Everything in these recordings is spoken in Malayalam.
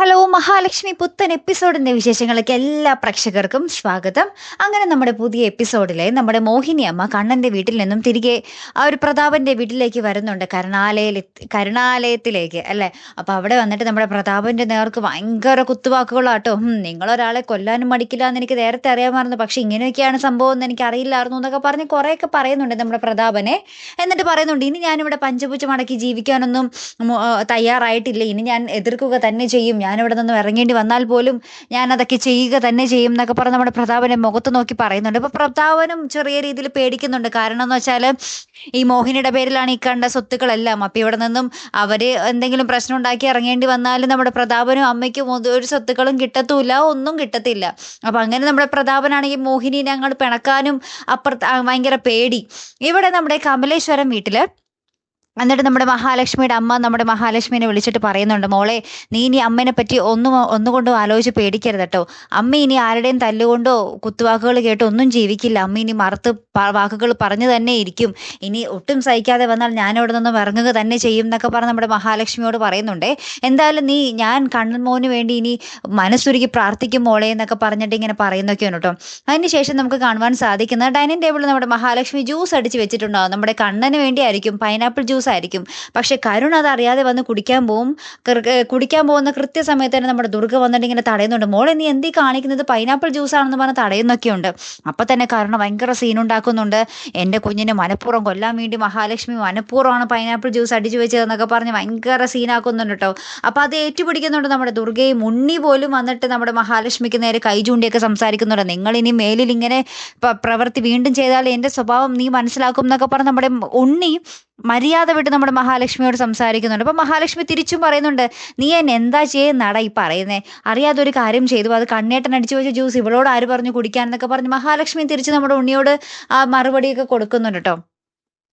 ഹലോ മഹാലക്ഷ്മി പുത്തൻ എപ്പിസോഡിന്റെ വിശേഷങ്ങളൊക്കെ എല്ലാ പ്രേക്ഷകർക്കും സ്വാഗതം. അങ്ങനെ നമ്മുടെ പുതിയ എപ്പിസോഡിലെ നമ്മുടെ മോഹിനി അമ്മ കണ്ണന്റെ വീട്ടിൽ നിന്നും തിരികെ ആ ഒരു പ്രതാപന്റെ വീട്ടിലേക്ക് വരുന്നുണ്ട്. കരുണാലയ കരുണാലയത്തിലേക്ക് അല്ലേ? അപ്പോൾ അവിടെ വന്നിട്ട് നമ്മുടെ പ്രതാപന്റെ നേർക്ക് ഭയങ്കര കുത്തുവാക്കുകളാട്ടോ. നിങ്ങളൊരാളെ കൊല്ലാനും മടിക്കില്ല എന്ന് എനിക്ക് നേരത്തെ അറിയാമായിരുന്നു. പക്ഷേ ഇങ്ങനെയൊക്കെയാണ് സംഭവം എന്ന് എനിക്ക് അറിയില്ലായിരുന്നു എന്നൊക്കെ പറഞ്ഞ് കുറേയൊക്കെ പറയുന്നുണ്ട് നമ്മുടെ പ്രതാപനെ. എന്നിട്ട് പറയുന്നുണ്ട് ഇനി ഞാനിവിടെ പഞ്ചപൂച്ച മടക്കി ജീവിക്കാനൊന്നും തയ്യാറായിട്ടില്ല. ഇനി ഞാൻ എതിർക്കുക തന്നെ ചെയ്യും. ഞാനിവിടെ നിന്നും ഇറങ്ങേണ്ടി വന്നാൽ പോലും ഞാൻ അതൊക്കെ ചെയ്യുക തന്നെ ചെയ്യും എന്നൊക്കെ പറഞ്ഞ് നമ്മുടെ പ്രതാപനെ മുഖത്ത് നോക്കി പറയുന്നുണ്ട്. അപ്പോൾ പ്രതാപനും ചെറിയ രീതിയിൽ പേടിക്കുന്നുണ്ട്. കാരണം എന്ന് വെച്ചാൽ ഈ മോഹിനിയുടെ പേരിലാണ് ഈ കണ്ട സ്വത്തുക്കളെല്ലാം. അപ്പോൾ ഇവിടെ നിന്നും അവർ എന്തെങ്കിലും പ്രശ്നം ഉണ്ടാക്കി ഇറങ്ങേണ്ടി വന്നാലും നമ്മുടെ പ്രതാപനും അമ്മയ്ക്കും ഒരു സ്വത്തുക്കളും കിട്ടത്തുമില്ല ഒന്നും കിട്ടത്തില്ല. അപ്പോൾ അങ്ങനെ നമ്മുടെ പ്രതാപനാണെങ്കിൽ മോഹിനിനെ അങ്ങോട്ട് പിണക്കാനും അപ്പുറത്ത് ഭയങ്കര പേടി. ഇവിടെ നമ്മുടെ കമലേശ്വരം വീട്ടിൽ എന്നിട്ട് നമ്മുടെ മഹാലക്ഷ്മിയുടെ അമ്മ നമ്മുടെ മഹാലക്ഷ്മിനെ വിളിച്ചിട്ട് പറയുന്നുണ്ട് മോളെ നീ ഇനി അമ്മേനെ പറ്റി ഒന്നും ഒന്നുകൊണ്ടും ആലോചിച്ച് പേടിക്കരുത് കേട്ടോ. അമ്മ ഇനി ആരുടെയും തല്ലുകൊണ്ടോ കുത്തുവാക്കുകൾ കേട്ടോ ഒന്നും ജീവിക്കില്ല. അമ്മ ഇനി മറുത്ത് വാക്കുകൾ പറഞ്ഞു തന്നെ ഇരിക്കും. ഇനി ഒട്ടും സഹിക്കാതെ വന്നാൽ ഞാൻ അവിടെ നിന്നും ഇറങ്ങുക തന്നെ ചെയ്യും എന്നൊക്കെ പറഞ്ഞ് നമ്മുടെ മഹാലക്ഷ്മിയോട് പറയുന്നുണ്ടേ. എന്തായാലും നീ ഞാൻ കണ്ണൻ മോന് വേണ്ടി ഇനി മനസ്സുരുക്കി പ്രാർത്ഥിക്കും മോളെ എന്നൊക്കെ പറഞ്ഞിട്ട് ഇങ്ങനെ പറയുന്നൊക്കെയാണ് കേട്ടോ. അതിനുശേഷം നമുക്ക് കാണുവാൻ സാധിക്കുന്നത് ഡൈനിങ് ടേബിളിൽ നമ്മുടെ മഹാലക്ഷ്മി ജ്യൂസ് അടിച്ച് വെച്ചിട്ടുണ്ടാവും നമ്മുടെ കണ്ണന് വേണ്ടിയായിരിക്കും. പൈനാപ്പിൾ ജ്യൂസ് ആയിരിക്കും പക്ഷെ കരുൺ അത് അറിയാതെ വന്ന് കുടിക്കാൻ പോകും കുടിക്കാൻ പോകുന്ന കൃത്യസമയത്ത് തന്നെ നമ്മുടെ ദുർഗ വന്നിട്ട് ഇങ്ങനെ തടയുന്നുണ്ട്. മോളെ നീ എന്തീ കാണിക്കുന്നത്? പൈനാപ്പിൾ ജ്യൂസ് ആണെന്ന് പറഞ്ഞ് തടയുന്നൊക്കെയുണ്ട്. അപ്പൊ തന്നെ കരുണ ഭയങ്കര സീൻ ഉണ്ടാക്കുന്നുണ്ട് എന്റെ കുഞ്ഞിനെ മനഃപൂർവം കൊല്ലാൻ വേണ്ടി മഹാലക്ഷ്മി മനഃപൂർവമാണ് പൈനാപ്പിൾ ജ്യൂസ് അടിച്ചു വെച്ചതെന്നൊക്കെ പറഞ്ഞ് ഭയങ്കര സീനാക്കുന്നുണ്ട് കേട്ടോ. അപ്പൊ അത് ഏറ്റുപിടിക്കുന്നുണ്ട് നമ്മുടെ ദുർഗയും. ഉണ്ണി പോലും വന്നിട്ട് നമ്മുടെ മഹാലക്ഷ്മിക്ക് നേരെ കൈ ചൂണ്ടിയൊക്കെ സംസാരിക്കുന്നുണ്ട്. നിങ്ങൾ ഇനി മേലിൽ ഇങ്ങനെ പ്രവൃത്തി വീണ്ടും ചെയ്താൽ എന്റെ സ്വഭാവം നീ മനസ്സിലാക്കും എന്നൊക്കെ പറഞ്ഞ് നമ്മുടെ ഉണ്ണി മര്യാദ വിട്ട് നമ്മുടെ മഹാലക്ഷ്മിയോട് സംസാരിക്കുന്നുണ്ട്. അപ്പം മഹാലക്ഷ്മി തിരിച്ചും പറയുന്നുണ്ട് നീ എന്നെ എന്താ ചെയ്യുന്നടാ ഈ പറയുന്നേ. അറിയാതെ ഒരു കാര്യം ചെയ്തു. അത് കണ്ണേട്ടൻ അടിച്ചു വെച്ച ജ്യൂസ് ഇവളോട് ആര് പറഞ്ഞു കുടിക്കാൻ? എന്നൊക്കെ പറഞ്ഞ് മഹാലക്ഷ്മി തിരിച്ച് നമ്മുടെ ഉണ്ണിയോട് ആ മറുപടിയൊക്കെ കൊടുക്കുന്നുണ്ട് കേട്ടോ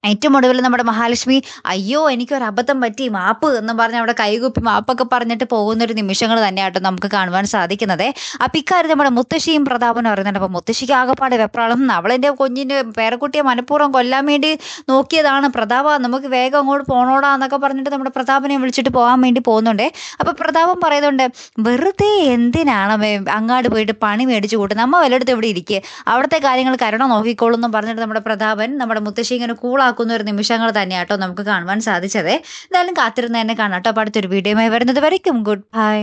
ഏറ്റവും ഒടുവിൽ നമ്മുടെ മഹാലക്ഷ്മി അയ്യോ എനിക്കൊരു അബദ്ധം പറ്റി മാപ്പ് എന്ന് പറഞ്ഞ് അവിടെ കൈകുപ്പി മാപ്പൊക്കെ പറഞ്ഞിട്ട് പോകുന്ന ഒരു നിമിഷങ്ങൾ തന്നെയാട്ടോ നമുക്ക് കാണുവാൻ സാധിക്കുന്നത്. അപ്പം ഇക്കാര്യം നമ്മുടെ മുത്തശ്ശിയും പ്രതാപനും അറിയുന്നുണ്ട്. അപ്പം മുത്തശ്ശിക്ക് ആകപ്പാട് വെപ്രാളം അവളെന്റെ കുഞ്ഞിന്റെ പേരക്കുട്ടിയെ മനഃപൂർവം കൊല്ലാൻ വേണ്ടി നോക്കിയതാണ് പ്രതാപ നമുക്ക് വേഗം അങ്ങോട്ട് പോണോടാ എന്നൊക്കെ പറഞ്ഞിട്ട് നമ്മുടെ പ്രതാപനെ വിളിച്ചിട്ട് പോകാൻ വേണ്ടി പോകുന്നുണ്ട്. അപ്പം പ്രതാപൻ പറയുന്നുണ്ട് വെറുതെ എന്തിനാണ് അങ്ങാട് പോയിട്ട് പണി മേടിച്ചു കൂട്ടുന്നത് അമ്മ വല്ലയിടത്ത് ഇവിടെ ഇരിക്കുക അവിടുത്തെ കാര്യങ്ങൾ കരുണ നോക്കിക്കോളും എന്ന് പറഞ്ഞിട്ട് നമ്മുടെ പ്രതാപൻ നമ്മുടെ മുത്തശ്ശി ഇങ്ങനെ കൂളാക്കുന്ന ഒരു നിമിഷങ്ങൾ തന്നെയാട്ടോ നമുക്ക് കാണുവാൻ സാധിച്ചത്. എന്തായാലും കാത്തിരുന്ന് തന്നെ കാണാം കേട്ടോ. അപ്പോൾ അടുത്തൊരു വീഡിയോയുമായി വരുന്നത് വരയ്ക്കും. Good bye